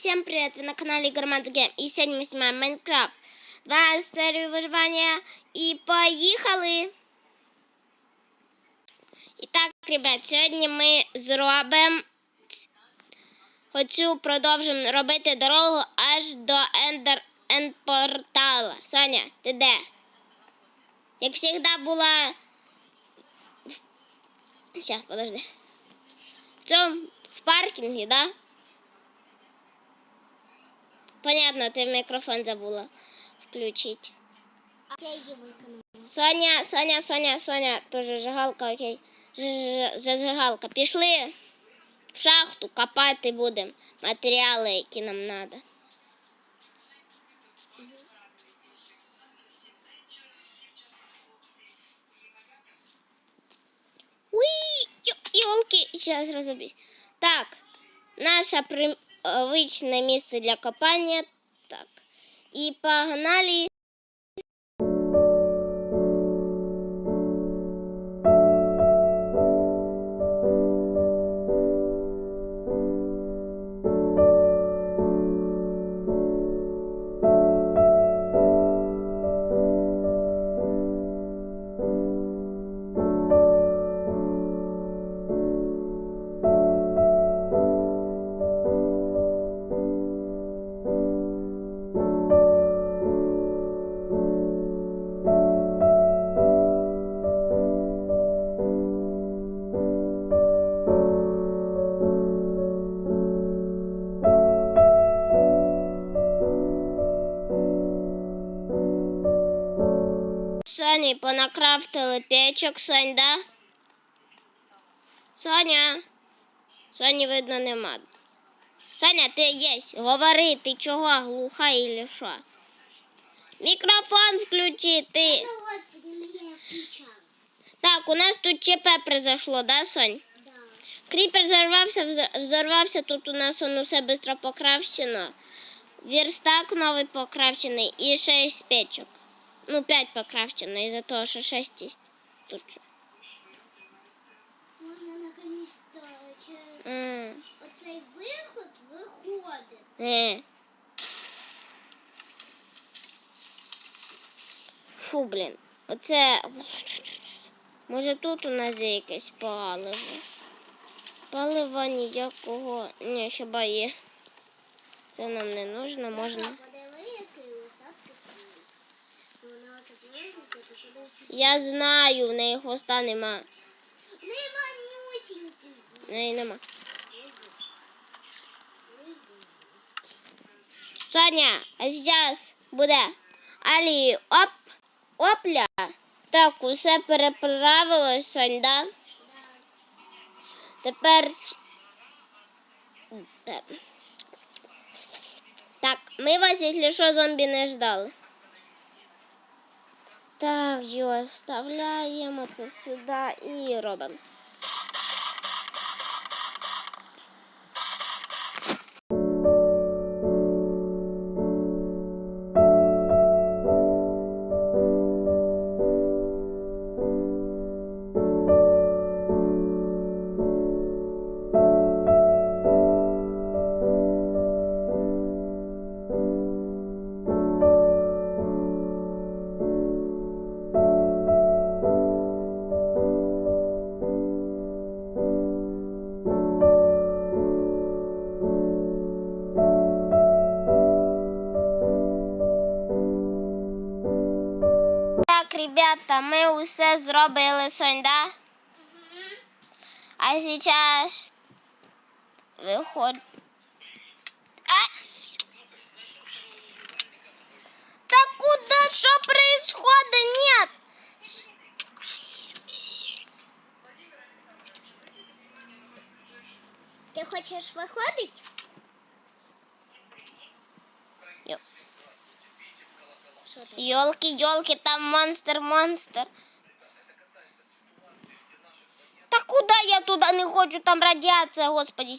всем привет! Вы на канале Гармат Гейм. И сегодня мы снимаем Майнкрафт. 12 серію виживання. І поїхали! І так, ребят, сьогодні ми зробимо оцю продовжимо робити дорогу аж до Ендер Ендпортала. Соня, ти де? Як завжди була. Сейчас, подожди. В цьому в паркінгі, да? Понятно, ти мікрофон забула включити. Соня, Соня, Соня, Соня, тоже зажигалка, окей. Зажигалка. Пішли в шахту копати будемо матеріали, які нам треба. Уй, елки, сейчас разобьюсь. Так, наше привычное место для копания. Так, и погнали. Понакрафтили печок, Сонь, да? Соня. Соні видно нема. Соня, ти єсть. Говори, ти чого глуха или що? Мікрофон включи ти. Меня включала. Так, у нас тут ЧП произошло, да, Сонь? Да. Кріпер взорвався, взорвався, тут у нас он усе швидко покравчено. Верстак новий покравчений і 6 печок. Ну, 5 покравчено, із-за того, що 6 є. Тут що. Можна наконец-то через М, оцей виход виходити. Е. Фу, блін. Оце. Може тут у нас є якесь паливо. Палива ніякого. Ні, хіба є. Це нам не нужно, можна. Подиви, який висадки тут. Вона так виглядить, то подивись. Я знаю, в неї хвоста нема. Нема нюсінький. В неї нема. Соня, а зараз буде Алі оп, опля. Так, усе переправилось, Сонь, да? Тепер. Так, ми вас, якщо що, зомбі не ждали. Так, його вставляємо це сюди і робимо. Ребята, ми усе зробили, Сонь, да? А сейчас виходить. А! Куда, что происходит? Нет! Ти хочеш виходити? Що там? Ёлки, ёлки, там монстр, монстр. Так куда я туда не хочу, там радиация, господи.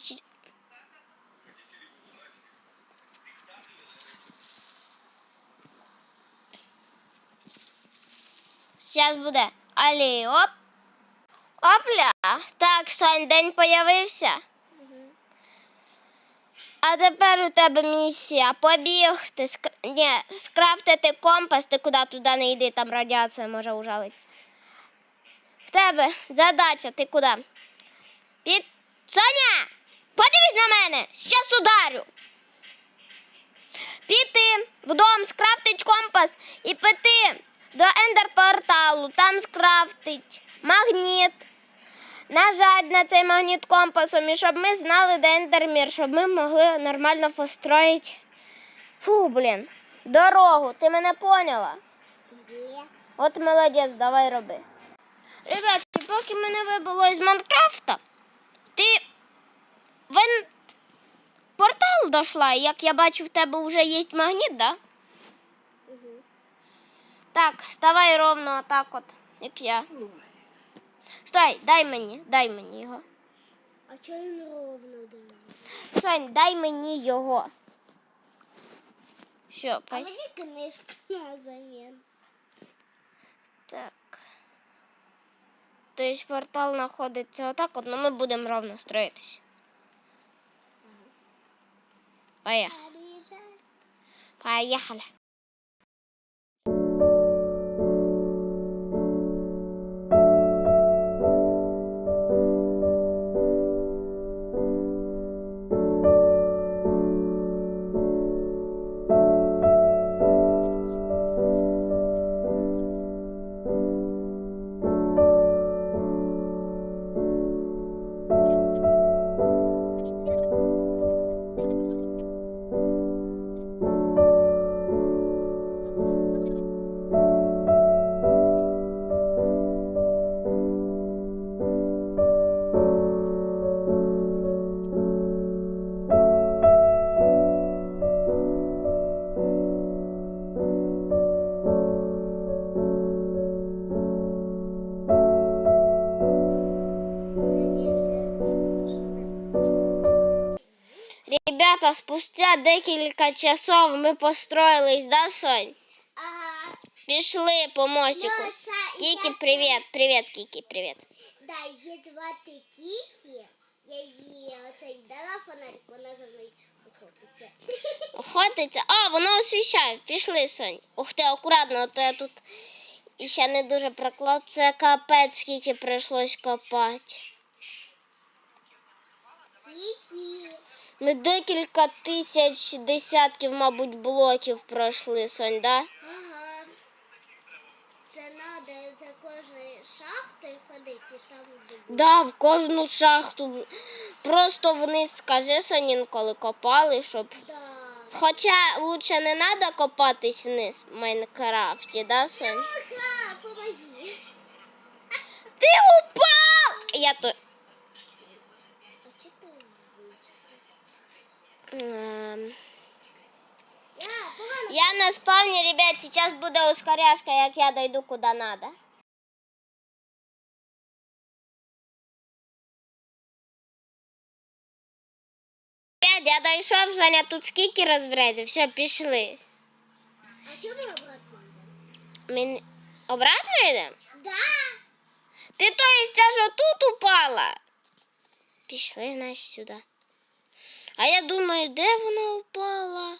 Сейчас буде. Алі, оп. Опля. Так, Сонь, день появився. А тепер у тебе місія побігти, ск... Ні, скрафтити компас, ти куди туди не йди, там радіація може ужалити. В тебе задача, ти куди? Під... Соня! Подивись на мене! Щас ударю! Піти в дом, скрафтить компас і піти до ендерпорталу, там скрафтить магніт. Нажать на цей магніт компасом, і щоб ми знали, де ендермір, щоб ми могли нормально построїти. Фу, блін. Дорогу, ти мене поняла? Є. От молодець, давай роби. Ребятки, поки мене вибило із Майнкрафта, ти в ен- портал дошла, як я бачу, в тебе вже є магніт, да? Угу. Так, ставай ровно отак от, як я. Стой, дай мені, дай мені його. А чого він ровно дивиться? Сонь, дай мені його. Все, А пой. мені книжка на замін. Так. Тобто портал знаходиться отак, от, ну ми будемо ровно строїтись. Поїхали. Поїхали. Ребята, спустя декілька часов ми построїлись, да, Сонь? Ага. Пішли по мостику. Лоша, і Кікі, я- привіт, привіт, Кікі, привіт. Да, її звати Кікі. Я їй оцей дала фонарик, вона за мною охотиться. Охотиться. А, воно освіщає. Пішли, Сонь. Ух ти, акуратно, а то я тут іще не дуже проклав. Це капець, скільки прийшлось копати. Кікі. Ми декілька тисяч десятків, мабуть, блоків пройшли, Сонь, да? Ага. Це треба за кожною шахтою ходити і там де буде. Да, в кожну шахту. Просто вниз скажи, Сонь, інколи копали, щоб. Да. Хоча лучше не треба копатись вниз в Майнкрафті, да, Сонь? Ага, помоги. Ти упав! Я то. А чого ти вбився? Ем, Я, на спавні, ребят, сейчас буде ускоряшка, як я дойду куди надо. Ребят, я дійшов, Женя, тут скільки розбирається, все, пішли. А чому ми обратно? Ми... Обратно йдемо? Да. Ти то есть ця ж тут упала. Пішли, значить, сюди. А я думаю, де вона упала?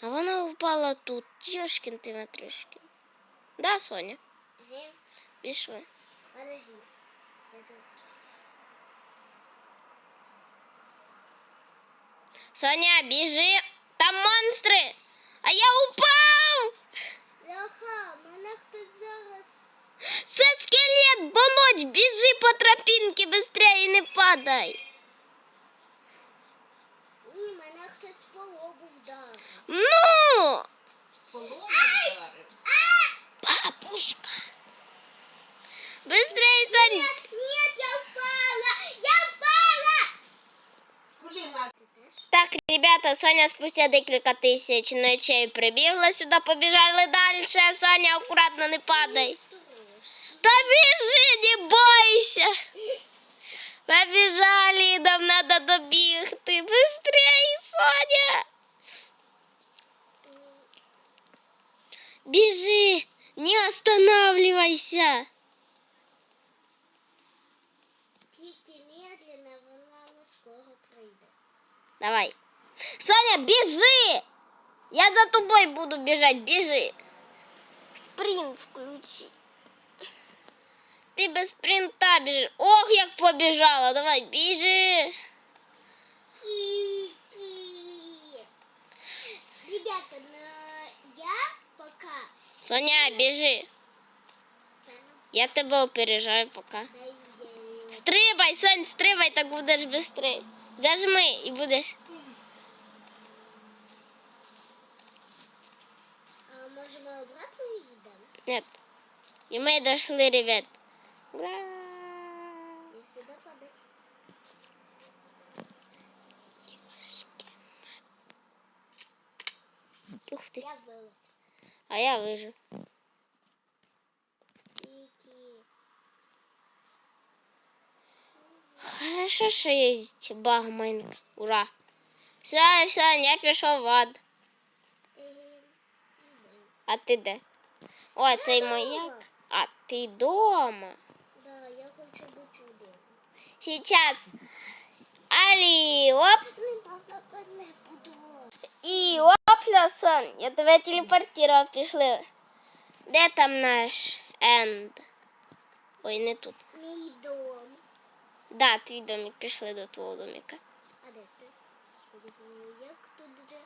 А вона упала тут. Йошкін ти матрюшкін. Да, Соня? Ага. Пішли. Подожди. Соня, біжи. Там монстри. А я упав. Леха, мене хтось зараз. Це скелет, бомоч, біжи по тропінці, быстрее і не падай. мене хтось по лобу вдарив. Ну, бабушка. Быстрее, Соня. Нет, нет, я впала! Я впала! Ти теж? Так, ребята, Соня спустя декілька тисяч ночей прибігла сюди, побіжали далі. Соня, акуратно не падай. Страшно. Та біжи, не бойся. Побіжали, нам надо добігти. Быстрей, Соня. Біжи, не останавливайся. Тільки медленно, вона не скоро прийде. Давай. Соня, біжи! Я за тобою буду біжати, біжи. Спринт включи. Ти без спринта біжи. Ох, як побіжала. Давай, біжи. Кики. Ребята, на... я пока... Соня, біжи. Я тебе опережаю поки. Стрибай, Сонь, стрибай, так будеш швидше. Зажми і будеш. А може ми обратно їдемо? Нет. І ми дошли, ребят. Ура! Ух ти. Я вилез. А я вижу. Кики. Хорошо, що є баг Майнка. Ура. Все, все, я пішов в ад. Е, А ти де? О, цей маяк. А ти дома. Да, я хочу бути вдома. Сейчас. Алі, оп. І опля, сон. Я тебе телепортував, пішли. Де там наш енд? Ой, не тут. Мій дом. Да, твій домик, пішли до твого домика. А де ти? Як тут же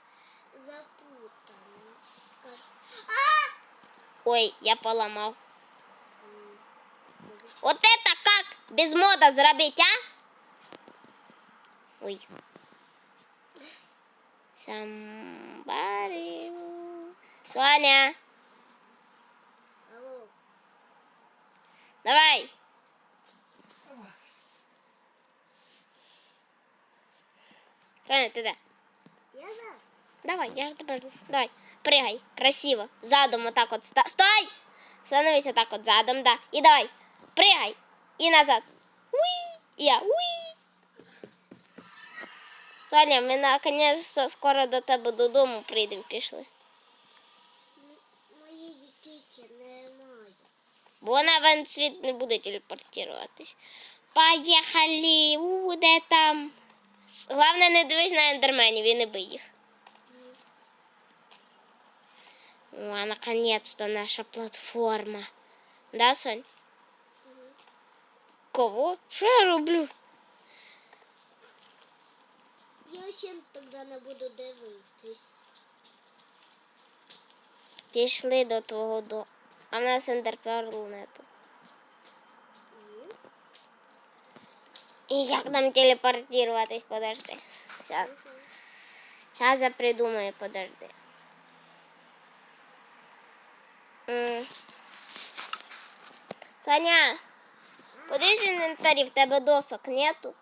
запутано. А! Ой, я поламав. Вот это как без мода зробить, а? Ой. Somebody. Соня, Алло. давай. Соня, ти де? Я за. Давай, я ж тебе жду. Давай, пригай, красиво. Задом отак от ста. Стой! Становись отак от задом, да. І давай, пригай. І назад. І я. Уй! Соня, ми наконец скоро до тебе додому прийдемо, пішли. Моєї кіки немає. Бо вона в ендсвіт не буде телепортуватись. Поїхали! У, де там? Головне, не дивись на ендерменів і не бий їх. О, наконец-то наша платформа. Да, Сонь? Кого? Що я роблю? Я ще тоді не буду дивитись. Пішли до твого до. А в нас ендерперл нету. І як нам телепортуватись? Подожди. Сейчас. Сейчас я придумаю, подожди. М. Саня, подивись інвентарі, в тебе досок нету.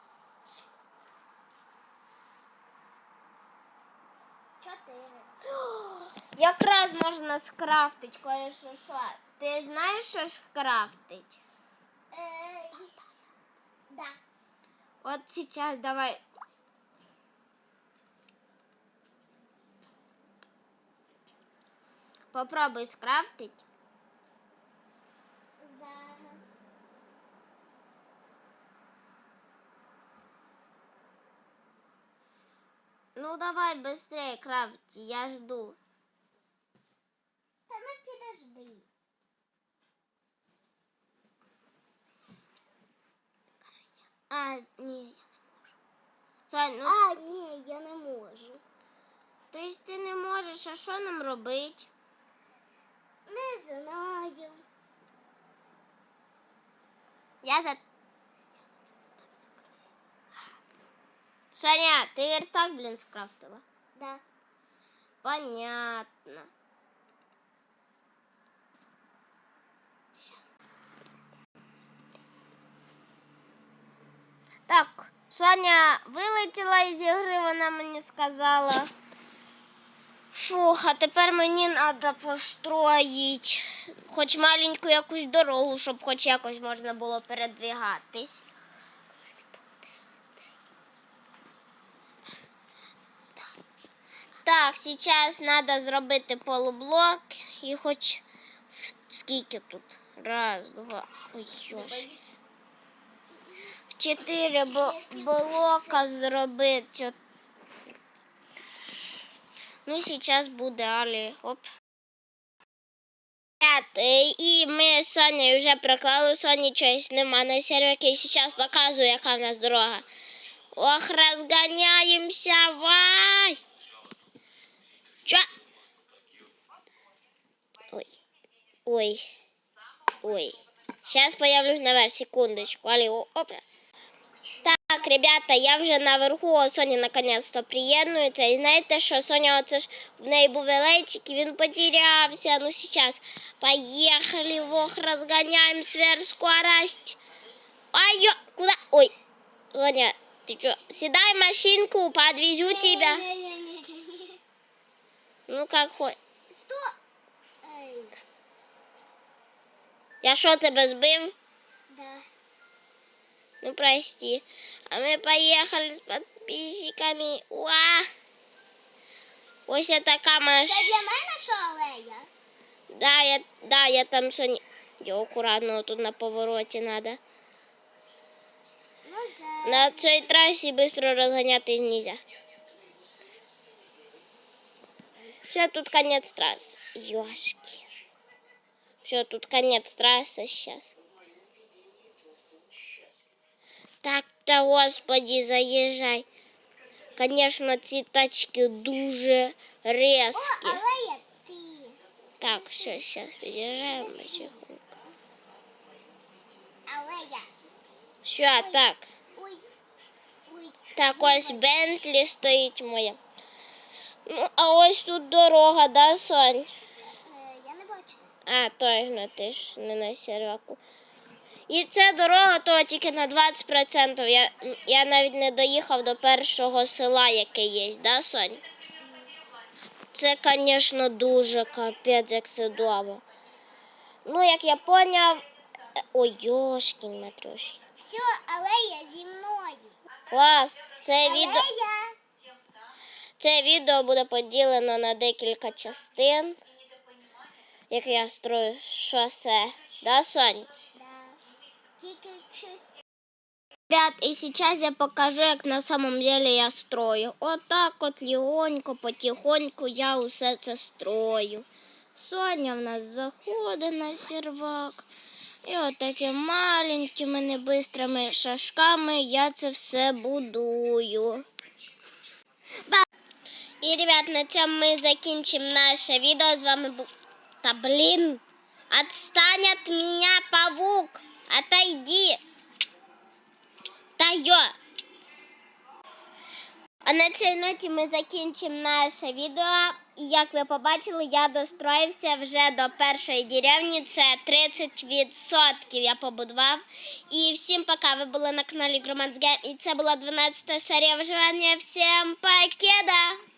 Якраз можна скрафтить кое-що. що. Ти знаєш, що ж крафтить? Е, да. Вот сейчас давай. Попробуй скрафтить. Зараз. Ну давай быстрее крафти, я жду Та не підожди. А, ні, я не можу. Сань, ну А, ні, я не можу. то есть ти не можеш, а що нам робити? Не знаю. Я за. Саня, ти верстак, блін, скрафтила? Да. Понятно. Соня вилетіла із ігри, вона мені сказала. Фух, а тепер мені треба построїти хоч маленьку якусь дорогу, щоб хоч якось можна було передвигатись. Так, зараз треба зробити полублок і хоч скільки тут? Раз, два, ой, йош. Чотири блока зробити. Ну, зараз буде Алі. Оп. І ми з Сонею вже проклали, Соні чогось нема на серваки. Зараз показую, яка в нас дорога. Ох, розганяємося, вай! Чо? Ой. Ой. Ой. Сейчас появлюсь наверх, секундочку. Али, опа. Так, ребята, я вже наверху, о, Соня наконец-то приєднується. І знаєте, що Соня, оце ж в неї був величик, і він потерявся. Ну, сейчас. Поехали, вох, разгоняем сверхскорость. Ай, ё, куда? Ой, Соня, ты что, седай в машинку, подвезу тебя. Ну, как хоть. Сто. Ей, Я що, тебе збив? да. Ну, прости. А мы поехали с подписчиками. Уа! Ось така маш... Це для мене що алея? Да, я, да, я там Соня... Я акуратно тут на повороті надо. Ну, за. На цій трасі швидко розганятись нельзя. Все, тут конец трассы. Ёшки. Все, тут конец трассы сейчас. Так-то, господи, заїжджай. Конечно, ці тачки дуже ти. Так, все, сейчас під'їжджаємо потихоньку. Алея. Все, так. Так, ось Бентлі стоїть моя. Ну, а ось тут дорога, да, Сонь? Е, я не бачу. А, точно, ти ж не на серваку. І ця дорога то тільки на 20%. Я, я навіть не доїхав до першого села, яке є, да, Сонь? Це, звісно, дуже капець, як це довго. Ну, як я поняв. е, Ой, йошкін матрош. Все, алея зі мною. Клас! Це відео. Це відео буде поділено на декілька частин. Як я строю шосе. Да, Сонь? Ребят, и сейчас я покажу, як на самом деле я строю. Отак от легонько, потихоньку я усе це строю. Соня в нас заходить на сервак. І от такими маленькими небистрими шажками я це все будую. І, ребят, на цьому ми закінчимо наше відео. З вами був. Та блін! Отстань от меня, павук! Отойди! Та йо! А на цій ноті ми закінчимо наше відео. І як ви побачили, я достроївся вже до першої деревні. Це 30% я побудував. І всім пока. Ви були на каналі Громадське. І це була 12 серія виживання. Всім покеда!